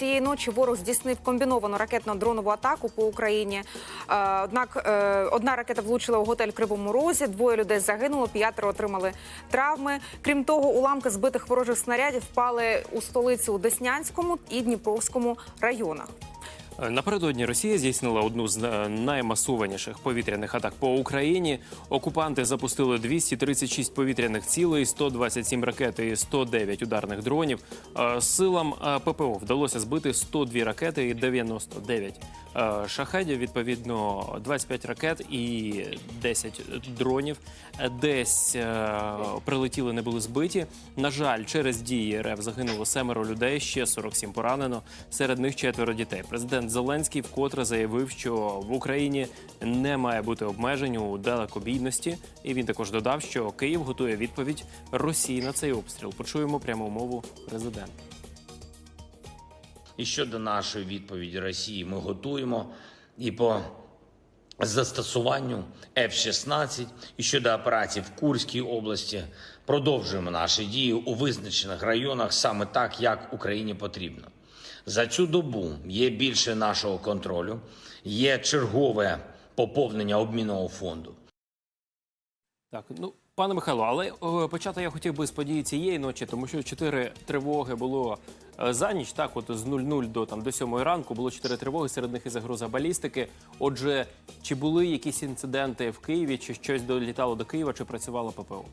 цієї ночі ворог здійснив комбіновану ракетно-дронову атаку по Україні. Е, Однак е, одна ракета влучила у готель Кривому Розі, двоє людей загинуло, п'ятеро отримали травми. Крім того, уламки збитих ворожих снарядів впали у столиці у Деснянському і Дніпровському районах. Напередодні Росія здійснила одну з е, наймасованіших повітряних атак по Україні. Окупанти запустили 236 повітряних цілей, 127 ракет і 109 ударних дронів. Е, Силам е, ППО вдалося збити 102 ракети і 99 е, шахедів. Відповідно, 25 ракет і 10 дронів. Е, Десь е, прилетіли, не були збиті. На жаль, через дії РФ загинуло семеро людей, ще 47 поранено. Серед них четверо дітей. Президент Зеленський вкотре заявив, що в Україні не має бути обмежень у далекобійності. І він також додав, що Київ готує відповідь Росії на цей обстріл. Почуємо пряму мову президента. І щодо нашої відповіді Росії, ми готуємо і по застосуванню F-16, і щодо операцій в Курській області продовжуємо наші дії у визначених районах саме так, як Україні потрібно. За цю добу є більше нашого контролю, є чергове поповнення обмінного фонду. Так, ну пане Михайло, але е, почати я хотів би з події цієї ночі, тому що чотири тривоги було е, за ніч. Так, от з 00 до там до 7 ранку було чотири тривоги. Серед них і загроза балістики. Отже, чи були якісь інциденти в Києві, чи щось долітало до Києва, чи працювало ППО?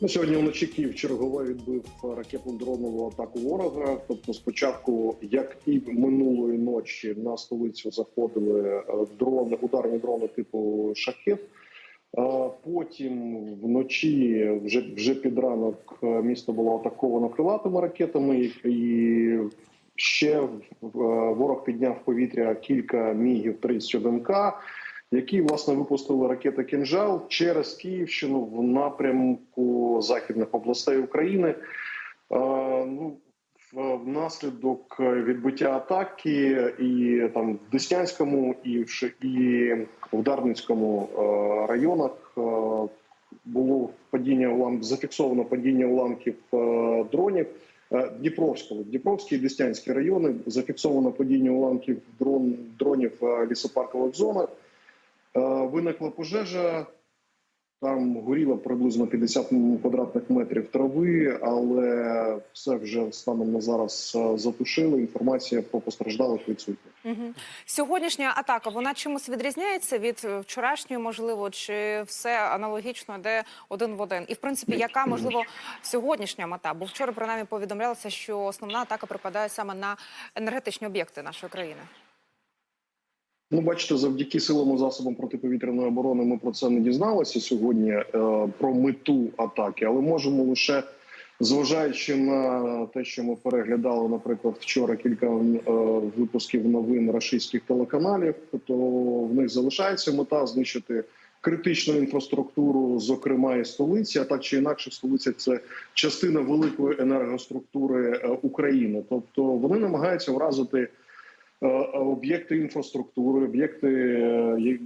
Ну, сьогодні вночі Київ чергове відбив ракетну дронову атаку ворога. Тобто, спочатку, як і минулої ночі, на столицю заходили е, дрони, ударні дрони типу шахет. Потім вночі, вже вже під ранок, е, місто було атаковано крилатими ракетами, і ще е, ворог підняв повітря кілька мігів 31К, які власне випустили ракети «Кінжал» через Київщину в напрямку західних областей України. Е, Ну, внаслідок відбиття атаки і там в Деснянському, і в Ш- і в Дарницькому е, районах е, було падіння улам... зафіксовано падіння уламків е, дронів. Е, Дніпровського, Дніпровські і Деснянські райони зафіксовано падіння уламків дрон, дронів лісопаркових зонах. Е, Виникла пожежа. Там горіло приблизно 50 квадратних метрів трави, але все вже станом на зараз е, затушили. Інформація про постраждалих відсутня. Угу. Сьогоднішня атака вона чимось відрізняється від е, вчорашньої, можливо, чи все аналогічно йде один в один? І в принципі, яка можливо сьогоднішня мета? Бо вчора принаймні повідомлялося, що основна атака припадає саме на енергетичні об'єкти нашої країни. Ну, бачите, завдяки силам і засобам протиповітряної оборони ми про це не дізналися сьогодні е, про мету атаки, але можемо лише зважаючи на те, що ми переглядали, наприклад, вчора кілька е, випусків новин рашистських телеканалів, то в них залишається мета знищити критичну інфраструктуру, зокрема і столиці, а так чи інакше, столиця це частина великої енергоструктури е, України. Тобто вони намагаються вразити об'єкти інфраструктури, об'єкти, е,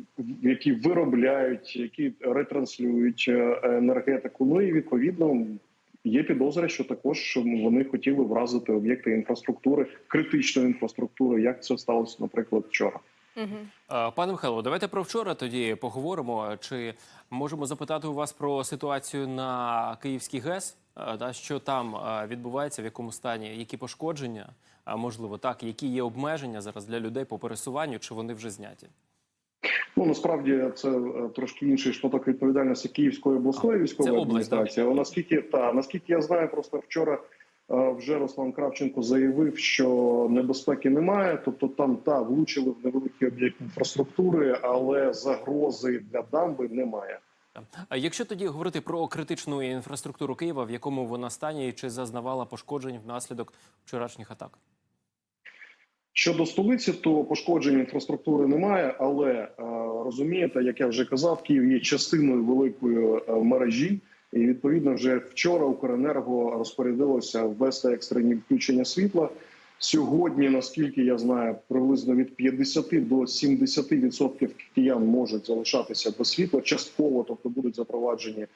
які виробляють, які ретранслюють е, енергетику. Ну і відповідно є підозри, що також вони хотіли вразити об'єкти інфраструктури, критичної інфраструктури, як це сталося, наприклад, вчора. Угу. Е, Пане Михайло, давайте про вчора тоді поговоримо. Чи можемо запитати у вас про ситуацію на Київській ГЕС? Е, Та що там е, відбувається, в якому стані, які пошкодження? А можливо, так, які є обмеження зараз для людей по пересуванню, чи вони вже зняті? Ну насправді це е, трошки інший шматок відповідальності Київської обласної військової Це область, адміністрації. Але наскільки та наскільки я знаю, просто вчора е, вже Руслан Кравченко заявив, що небезпеки немає. Тобто там та влучили в невеликий об'єкт інфраструктури, але загрози для дамби немає. А якщо тоді говорити про критичну інфраструктуру Києва, в якому вона стані чи зазнавала пошкоджень внаслідок вчорашніх атак? Щодо столиці, то пошкоджень інфраструктури немає, але е, розумієте, як я вже казав, Київ є частиною великої е, мережі, і відповідно вже вчора Укренерго розпорядилося ввести екстрені включення світла. Сьогодні, наскільки я знаю, приблизно від 50 до 70% киян можуть залишатися без світла частково, тобто будуть запроваджені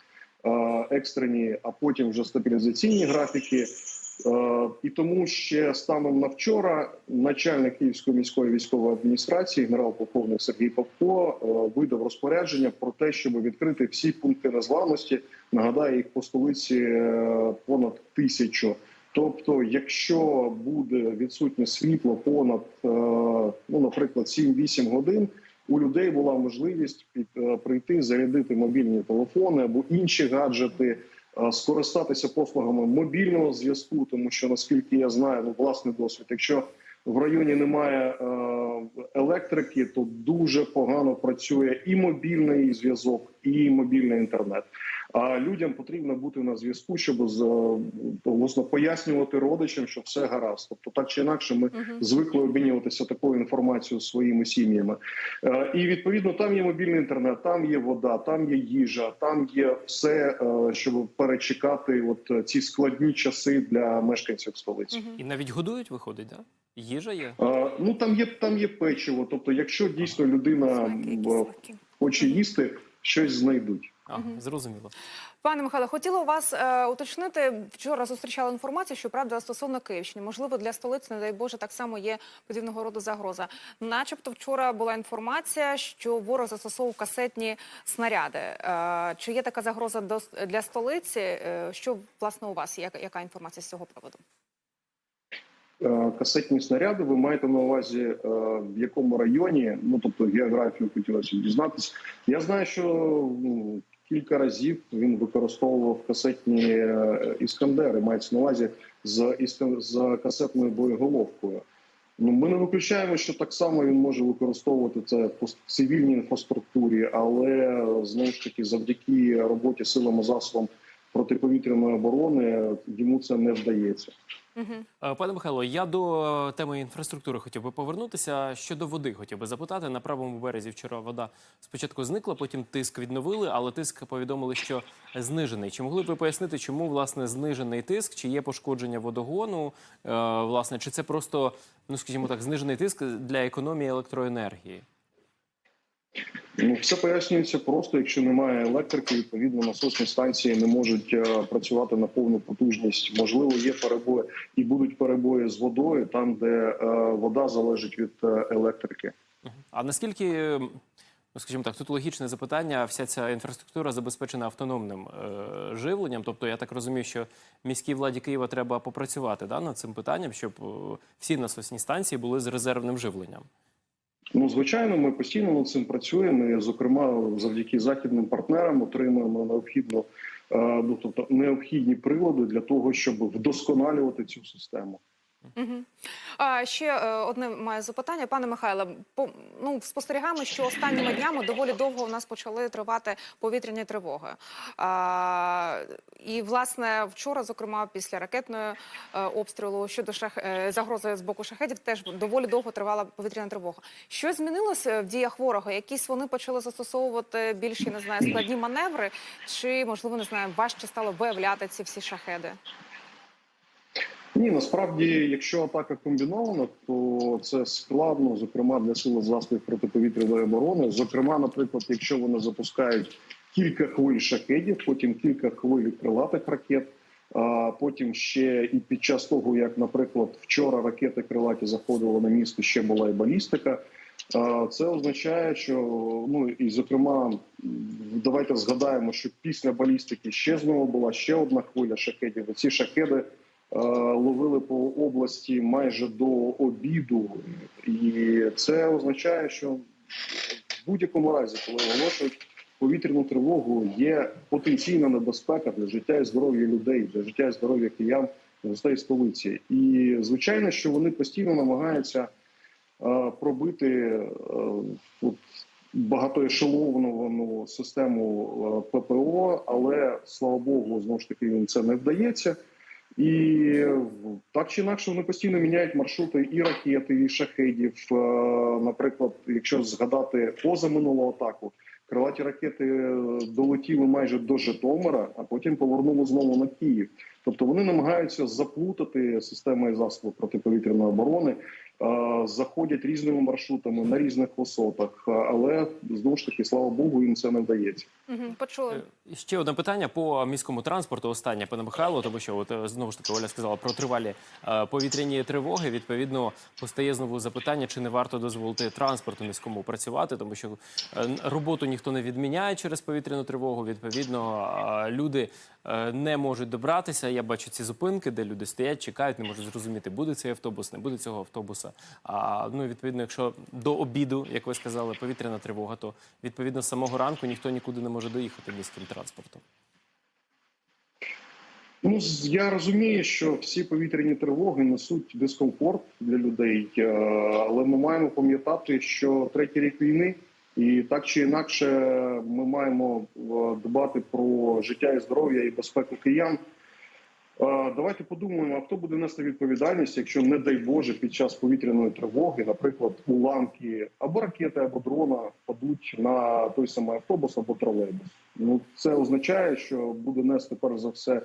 е, екстрені, а потім вже стабілізаційні графіки. Е, І тому ще станом на вчора начальник Київської міської військової адміністрації, генерал-полковник Сергій Попко, е, видав розпорядження про те, щоб відкрити всі пункти незламності. Нагадаю, їх по столиці е, понад тисячу. Тобто, якщо буде відсутнє світло понад, ну, наприклад, 7-8 годин, у людей була можливість під, прийти, зарядити мобільні телефони або інші гаджети, скористатися послугами мобільного зв'язку, тому що наскільки я знаю, ну власний досвід, якщо в районі немає е, електрики, то дуже погано працює і мобільний зв'язок, і мобільний інтернет. А людям потрібно бути на зв'язку, щоб з- власне пояснювати родичам, що все гаразд. Тобто, так чи інакше, ми звикли обмінюватися такою інформацією зі своїми сім'ями. Е, І відповідно там є мобільний інтернет, там є вода, там є їжа, там є все, е, щоб перечекати от е, ці складні часи для мешканців столиці. І навіть годують, виходить, да? Їжа є. Е, Ну там є там є печиво. Тобто, якщо дійсно людина е, смаки. хоче їсти, щось знайдуть. А, зрозуміло. Пане Михайло, хотіла у вас е, уточнити. Вчора зустрічала інформацію, що правда стосовно Київщини. Можливо, для столиці, не дай Боже, так само є подібного роду загроза. Начебто, вчора була інформація, що ворог застосовував касетні снаряди. Е, чи є така загроза до, для столиці? Е, що власне у вас? Яка, яка інформація з цього приводу? Е, Касетні снаряди, ви маєте на увазі е, в якому районі? Ну тобто географію хотілося б дізнатися. Я знаю, що ну, кілька разів він використовував касетні е, іскандери. Мається на увазі з з касетною боєголовкою. Ну, ми не виключаємо, що так само він може використовувати це по цивільній інфраструктурі, але знову ж таки, завдяки роботі силами засобам протиповітряної оборони йому це не вдається. Угу. Пане Михайло, я до теми інфраструктури хотів би повернутися. Щодо води хотів би запитати. На правому березі вчора вода спочатку зникла, потім тиск відновили, але тиск повідомили, що знижений. Чи могли б ви пояснити, чому власне знижений тиск? Чи є пошкодження водогону? Е, Власне, чи це просто, ну скажімо так, знижений тиск для економії електроенергії? Ну, все пояснюється просто. Якщо немає електрики, відповідно насосні станції не можуть е, працювати на повну потужність. Можливо, є перебої і будуть перебої з водою там, де е, вода залежить від е, електрики. А наскільки, ну скажімо так, тут логічне запитання, вся ця інфраструктура забезпечена автономним е, живленням? Тобто, я так розумію, що міській владі Києва треба попрацювати да, над цим питанням, щоб всі насосні станції були з резервним живленням. Ну, звичайно, ми постійно над цим працюємо. І, зокрема, завдяки західним партнерам отримуємо необхідну, е, ну, тобто необхідні прилади для того, щоб вдосконалювати цю систему. Угу. А, ще е, одне маю запитання, пане Михайле. По, ну, спостерігаємо, що останніми днями доволі довго у нас почали тривати повітряні тривоги. А, і, власне, вчора, зокрема, після ракетної е, обстрілу щодо шах... е, загрози з боку шахедів, теж доволі довго тривала повітряна тривога. Що змінилося в діях ворога? Якісь вони почали застосовувати більш, я не знаю, складні маневри, чи, можливо, не знаю, важче стало виявляти ці всі шахеди? Ні, насправді, якщо атака комбінована, то це складно, зокрема для сил засобів протиповітряної оборони. Зокрема, наприклад, якщо вони запускають кілька хвиль шахедів, потім кілька хвиль крилатих ракет. А потім ще і під час того, як, наприклад, вчора ракети крилаті заходили на місто, ще була і балістика. Це означає, що ну і зокрема, давайте згадаємо, що після балістики ще знову була ще одна хвиля шахедів. Ці шахеди ловили по області майже до обіду, і це означає, що в будь-якому разі, коли оголошують повітряну тривогу, є потенційна небезпека для життя і здоров'я людей, для життя і здоров'я киян, гостей столиці. І звичайно, що вони постійно намагаються е, пробити е, от, багатоешеловану систему е, ППО, але слава Богу, знову ж таки їм це не вдається. І так чи інакше вони постійно міняють маршрути і ракети, і шахедів. Е, Наприклад, якщо згадати позаминулу атаку, крилаті ракети е, долетіли майже до Житомира, а потім повернули знову на Київ. Тобто вони намагаються заплутати системи і засоби протиповітряної оборони. е, заходять різними маршрутами на різних висотах, е, але знову ж таки, слава Богу, їм це не вдається. Почули. Е, Ще одне питання по міському транспорту. Останнє, пане Михайло, тому що от знову ж таки Оля сказала про тривалі повітряні тривоги. Відповідно, постає знову запитання, чи не варто дозволити транспорту міському працювати, тому що роботу ніхто не відміняє через повітряну тривогу. Відповідно, люди не можуть добратися. Я бачу ці зупинки, де люди стоять, чекають, не можуть зрозуміти, буде цей автобус, не буде цього автобуса. А ну відповідно, якщо до обіду, як ви сказали, повітряна тривога, то відповідно з самого ранку ніхто нікуди не може доїхати міським транспортом. Ну я розумію, що всі повітряні тривоги несуть дискомфорт для людей, е, але ми маємо пам'ятати, що третій рік війни, і так чи інакше, ми маємо е, дбати про життя і здоров'я і безпеку киян. Е, Давайте подумаємо, а хто буде нести відповідальність, якщо, не дай Боже, під час повітряної тривоги, наприклад, уламки або ракети, або дрона падуть на той самий автобус або тролейбус. Ну це означає, що буде нести перш за все е,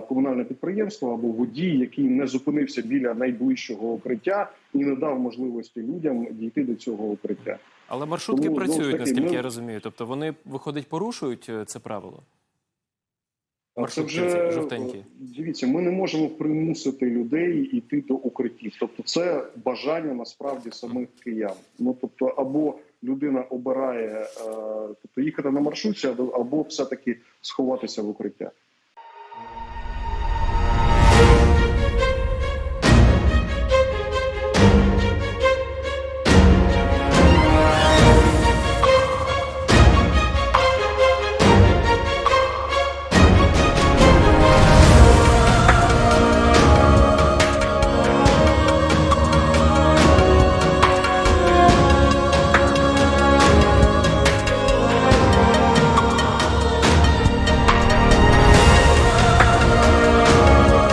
комунальне підприємство або водій, який не зупинився біля найближчого укриття і не дав можливості людям дійти до цього укриття. Але маршрутки Тому, працюють, таки, наскільки ми- я розумію. Тобто вони, виходить, порушують е, це правило. Вже жовтенькі. дивіться. Ми не можемо примусити людей йти до укриттів. Тобто, це бажання насправді самих киян. Ну тобто, або людина обирає е, тобто їхати на маршрутці, або все таки сховатися в укриття.